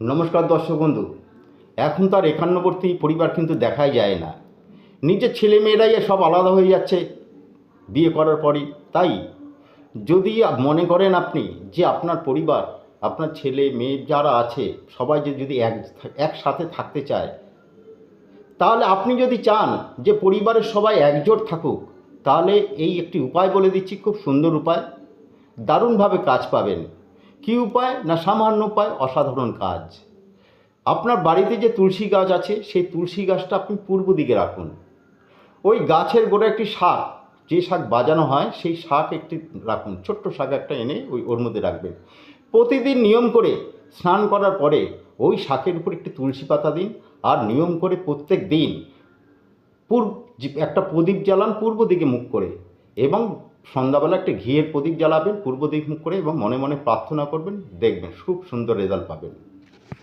নমস্কার দর্শক বন্ধু, এখন তার একান্নবর্তী পরিবার কিন্তু দেখাই যায় না। নিজের ছেলে মেয়েরাই সব আলাদা হয়ে যাচ্ছে বিয়ে করার পরই, তাই? যদি মনে করেন আপনি যে আপনার পরিবার, আপনার ছেলে মেয়ে যারা আছে, সবাই যে যদি এক, একসাথে থাকতে চায়, তাহলে আপনি যদি চান যে পরিবারের সবাই একজোট থাকুক, তাহলে এই একটি উপায় বলে দিচ্ছি, খুব সুন্দর উপায়। দারুণভাবে কাজ পাবেন। কী উপায় না সামান্য উপায়? অসাধারণ কাজ। আপনার বাড়িতে যে তুলসী গাছ আছে, সেই তুলসী গাছটা আপনি পূর্ব দিকে রাখুন। ওই গাছের গোড়া একটি শাক, যে শাক বাজানো হয়, সেই শাক একটি রাখুন। ছোট্ট শাক একটা এনে ওই ওর মধ্যে রাখবেন। প্রতিদিন নিয়ম করে স্নান করার পরে ওই শাকের উপর একটি তুলসী পাতা দিন আর নিয়ম করে প্রত্যেক দিন পূর্ব একটা প্রদীপ জ্বালান পূর্ব দিকে মুখ করে এবং সন্ধ্যাবেলা একটা ঘিয়ের প্রদীপ জ্বালাবেন, পূর্ব দিক মুখ করে এবং মনে মনে প্রার্থনা করবেন, দেখবেন খুব সুন্দর রেজাল্ট পাবেন।